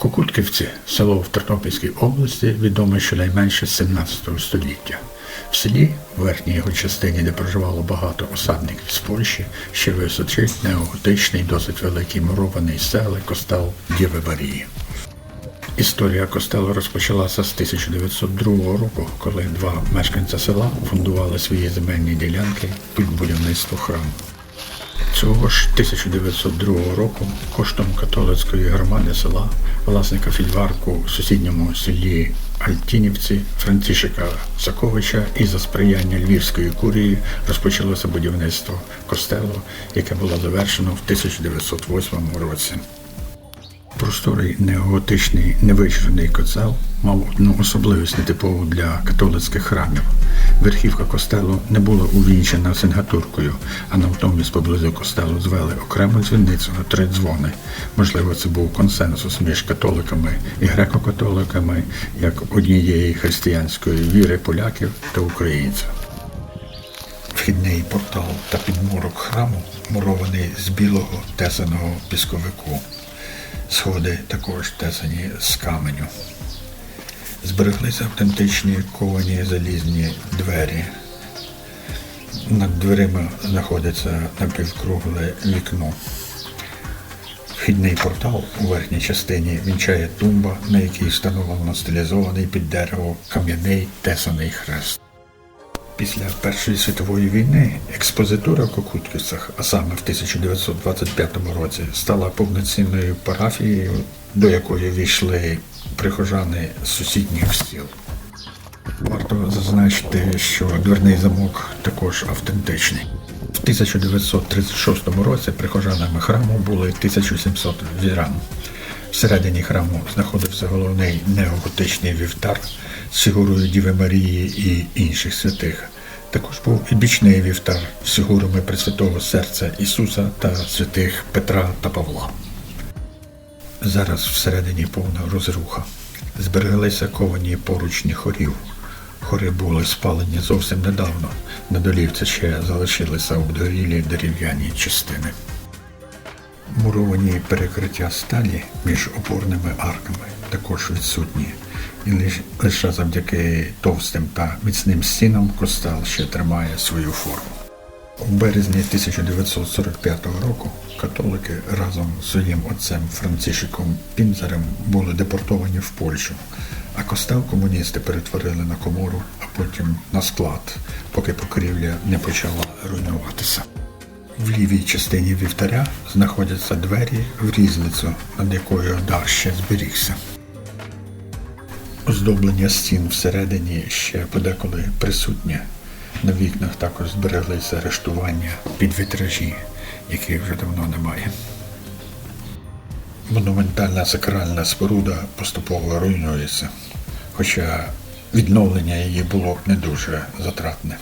Кукутківці село в Тернопільській області відоме щонайменше з 17 століття. В селі, в верхній його частині, де проживало багато осадників з Польщі, ще височить неоготичний, досить великий мурований сели костел Діви Марії. Історія костелу розпочалася з 1902 року, коли два мешканця села фундували свої земельні ділянки під будівництво храму. Цього ж 1902 року коштом католицької громади села власника фільварку в сусідньому селі Альтінівці Францишика Саковича і за сприяння Львівської курії розпочалося будівництво костелу, яке було завершено в 1908 році. Просторий неоготичний невичерний коцел мав одну особливість нетипову для католицьких храмів. Верхівка костелу не була увінчена сингатуркою, а натомість поблизу костелу звели окрему дзвіницю на три дзвони. Можливо, це був консенсус між католиками і греко-католиками як однієї християнської віри поляків та українців. Вхідний портал та підмурок храму мурований з білого тесаного пісковику. Сходи також тесані з каменю. Збереглися автентичні ковані залізні двері. Над дверима знаходиться напівкругле вікно. Вхідний портал у верхній частині вінчає тумба, на якій встановлено стилізований під дерево кам'яний тесаний хрест. Після Першої світової війни експозитура в Кокутківцях, а саме в 1925 році, стала повноцінною парафією, до якої війшли прихожани сусідніх сіл. Варто зазначити, що дверний замок також автентичний. В 1936 році прихожанами храму були 1700 віран. Всередині храму знаходився головний неоготичний вівтар з фігурою Діви Марії і інших святих. Також був і бічний вівтар з фігурами Пресвятого Серця Ісуса та святих Петра та Павла. Зараз всередині повна розруха. Збереглися ковані поручні хорів. Хори були спалені зовсім недавно. На долівці ще залишилися обдорілі дерев'яні частини. Муровані перекриття сталі між опорними арками також відсутні, і лише завдяки товстим та міцним стінам костел ще тримає свою форму. У березні 1945 року католики разом з своїм отцем Францишиком Пінзарем були депортовані в Польщу, а костел комуністи перетворили на комору, а потім на склад, поки покрівля не почала руйнуватися. В лівій частині вівтаря знаходяться двері в різницю, над якою дах ще зберігся. Оздоблення стін всередині ще подеколи присутнє. На вікнах також збереглися рештування під вітражі, яких вже давно немає. Монументальна сакральна споруда поступово руйнується, хоча відновлення її було не дуже затратне.